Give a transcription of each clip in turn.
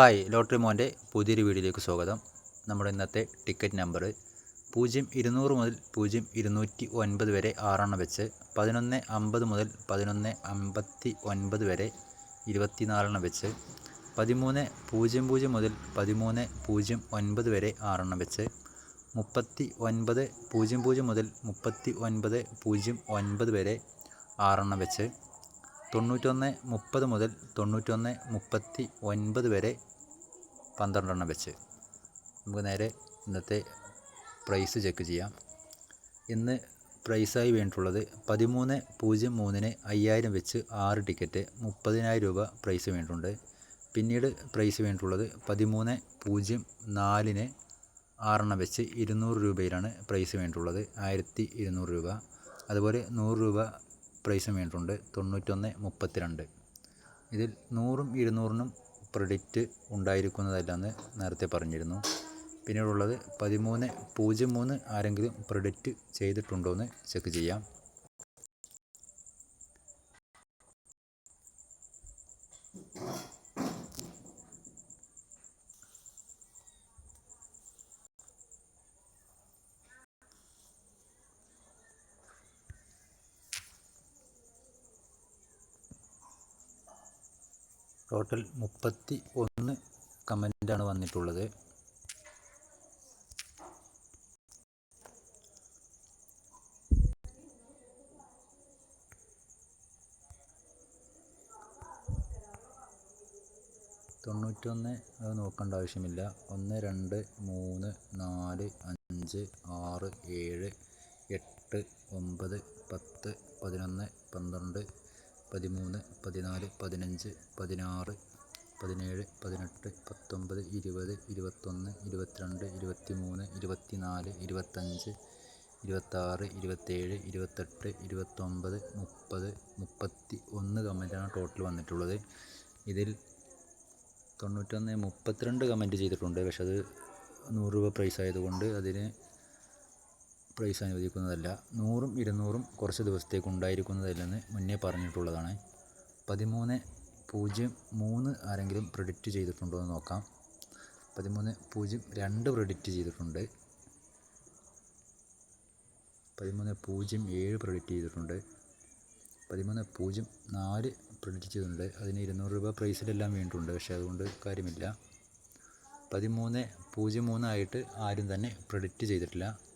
Hi lottery മോന്റെ പുതിയൊരു വീഡിയോയിലേക്ക് സ്വാഗതം. നമ്മുടെ ഇന്നത്തെ ടിക്കറ്റ് നമ്പർ പൂജ്യം ഇരുന്നൂറ് മുതൽ പൂജ്യം ഇരുന്നൂറ്റി ഒൻപത് വരെ ആറെണ്ണം വെച്ച് പതിനൊന്ന് അമ്പത് മുതൽ പതിനൊന്ന് അമ്പത്തി ഒൻപത് വരെ ഇരുപത്തിനാലെണ്ണം വെച്ച് പതിമൂന്ന് പൂജ്യം പൂജ്യം മുതൽ പതിമൂന്ന് പൂജ്യം ഒൻപത് വരെ ആറെണ്ണം വെച്ച് മുപ്പത്തി ഒൻപത് പൂജ്യം പൂജ്യം മുതൽ മുപ്പത്തി ഒൻപത് പൂജ്യം ഒൻപത് വരെ ആറെണ്ണം വെച്ച് തൊണ്ണൂറ്റൊന്ന് മുപ്പത് മുതൽ തൊണ്ണൂറ്റൊന്ന് മുപ്പത്തി ഒൻപത് വരെ പന്ത്രണ്ടെണ്ണം വെച്ച്. നമുക്ക് നേരെ ഇന്നത്തെ പ്രൈസ് ചെക്ക് ചെയ്യാം. ഇന്ന് പ്രൈസായി വേണ്ടിയിട്ടുള്ളത് പതിമൂന്ന് പൂജ്യം മൂന്നിന് അയ്യായിരം വെച്ച് ആറ് ടിക്കറ്റ് മുപ്പതിനായിരം രൂപ പ്രൈസ് വേണ്ടിയിട്ടുണ്ട്. പിന്നീട് പ്രൈസ് വേണ്ടിയിട്ടുള്ളത് പതിമൂന്ന് പൂജ്യം നാലിന് ആറെണ്ണം വെച്ച് ഇരുന്നൂറ് രൂപയിലാണ് പ്രൈസ് വേണ്ടിയിട്ടുള്ളത്. ആയിരത്തി ഇരുന്നൂറ് രൂപ. അതുപോലെ നൂറ് രൂപ പ്രൈസും വേണ്ടിയിട്ടുണ്ട്. തൊണ്ണൂറ്റൊന്ന് മുപ്പത്തിരണ്ട്. ഇതിൽ നൂറും ഇരുന്നൂറിനും പ്രെഡിക്റ്റ് ഉണ്ടായിരിക്കുന്നതല്ലെന്ന് നേരത്തെ പറഞ്ഞിരുന്നു. പിന്നീടുള്ളത് പതിമൂന്ന് പൂജ്യം മൂന്ന് ആരെങ്കിലും പ്രെഡിക്റ്റ് ചെയ്തിട്ടുണ്ടോ എന്ന് ചെക്ക് ചെയ്യാം. ടോട്ടൽ മുപ്പത്തി ഒന്ന് കമന്റാണ് വന്നിട്ടുള്ളത്. തൊണ്ണൂറ്റൊന്ന് അത് നോക്കേണ്ട ആവശ്യമില്ല. ഒന്ന് രണ്ട് മൂന്ന് നാല് അഞ്ച് ആറ് ഏഴ് എട്ട് ഒമ്പത് പത്ത് പതിനൊന്ന് പന്ത്രണ്ട് പതിമൂന്ന് പതിനാല് പതിനഞ്ച് പതിനാറ് പതിനേഴ് പതിനെട്ട് പത്തൊമ്പത് ഇരുപത് ഇരുപത്തൊന്ന് ഇരുപത്തിരണ്ട് ഇരുപത്തിമൂന്ന് ഇരുപത്തിനാല് ഇരുപത്തഞ്ച് ഇരുപത്താറ് ഇരുപത്തേഴ് ഇരുപത്തെട്ട് ഇരുപത്തൊമ്പത് മുപ്പത് മുപ്പത്തി ഒന്ന് കമന്റാണ് ടോട്ടൽ വന്നിട്ടുള്ളത്. ഇതിൽ തൊണ്ണൂറ്റൊന്ന് മുപ്പത്തിരണ്ട് കമന്റ് ചെയ്തിട്ടുണ്ട്. പക്ഷെ അത് നൂറ് രൂപ പ്രൈസ് ആയതുകൊണ്ട് അതിന് പ്രൈസ് അനുവദിക്കുന്നതല്ല. നൂറും ഇരുന്നൂറും കുറച്ച് ദിവസത്തേക്ക് ഉണ്ടായിരിക്കുന്നതല്ലെന്ന് മുന്നേ പറഞ്ഞിട്ടുള്ളതാണ്. പതിമൂന്ന് പൂജ്യം മൂന്ന് ആരെങ്കിലും പ്രെഡിക്റ്റ് ചെയ്തിട്ടുണ്ടോ എന്ന് നോക്കാം. പതിമൂന്ന് പൂജ്യം രണ്ട് പ്രെഡിക്റ്റ് ചെയ്തിട്ടുണ്ട്. പതിമൂന്ന് പൂജ്യം ഏഴ് പ്രെഡിക്റ്റ് ചെയ്തിട്ടുണ്ട്. പതിമൂന്ന് പൂജ്യം നാല് പ്രെഡിക്റ്റ് ചെയ്തിട്ടുണ്ട്. അതിന് ഇരുന്നൂറ് രൂപ പ്രൈസിലെല്ലാം വീണിട്ടുണ്ട്. പക്ഷേ അതുകൊണ്ട് കാര്യമില്ല. പതിമൂന്ന് പൂജ്യം മൂന്നായിട്ട് ആരും തന്നെ പ്രെഡിക്റ്റ് ചെയ്തിട്ടില്ല.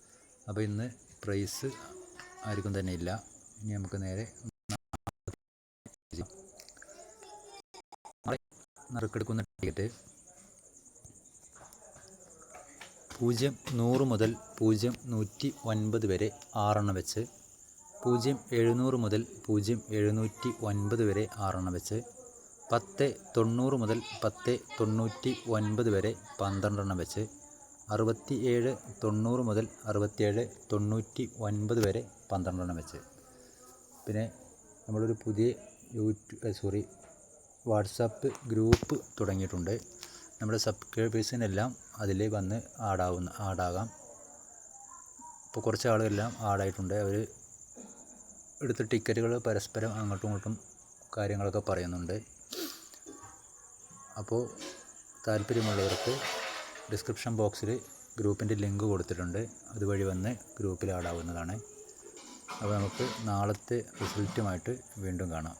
അപ്പോൾ ഇന്ന് പ്രൈസ് ആർക്കും തന്നെ ഇല്ല. ഇനി നമുക്ക് നേരെ നറുക്കെടുക്കുന്ന ടിക്കറ്റ് പൂജ്യം നൂറ് മുതൽ പൂജ്യം നൂറ്റി ഒൻപത് വരെ ആറെണ്ണം വെച്ച് പൂജ്യം എഴുന്നൂറ് മുതൽ പൂജ്യം എഴുന്നൂറ്റി ഒൻപത് വരെ ആറെണ്ണം വെച്ച് പത്ത് തൊണ്ണൂറ് മുതൽ പത്ത് തൊണ്ണൂറ്റി ഒൻപത് വരെ പന്ത്രണ്ടെണ്ണം വെച്ച് അറുപത്തി ഏഴ് തൊണ്ണൂറ് മുതൽ അറുപത്തിയേഴ് തൊണ്ണൂറ്റി ഒൻപത് വരെ പന്ത്രണ്ടെണ്ണം വെച്ച്. പിന്നെ നമ്മളൊരു പുതിയ യൂട്യൂബ് സോറി വാട്സാപ്പ് ഗ്രൂപ്പ് തുടങ്ങിയിട്ടുണ്ട്. നമ്മുടെ സബ്സ്ക്രൈബേഴ്സിനെല്ലാം അതിൽ വന്ന് ആഡാവുന്ന ആഡാകാം ഇപ്പോൾ കുറച്ച് ആളുകളെല്ലാം ആഡായിട്ടുണ്ട് അവർ എടുത്ത ടിക്കറ്റുകൾ പരസ്പരം അങ്ങോട്ടും ഇങ്ങോട്ടും കാര്യങ്ങളൊക്കെ പറയുന്നുണ്ട്. അപ്പോൾ താല്പര്യമുള്ളവർക്ക് ഡിസ്ക്രിപ്ഷൻ ബോക്സിൽ ഗ്രൂപ്പിന്റെ ലിങ്ക് കൊടുത്തിട്ടുണ്ട്. അതുവഴി വന്ന് ഗ്രൂപ്പിൽ ആഡാവുന്നതാണ് അപ്പോൾ നമുക്ക് നാളത്തെ റിസൾട്ടുമായിട്ട് വീണ്ടും കാണാം.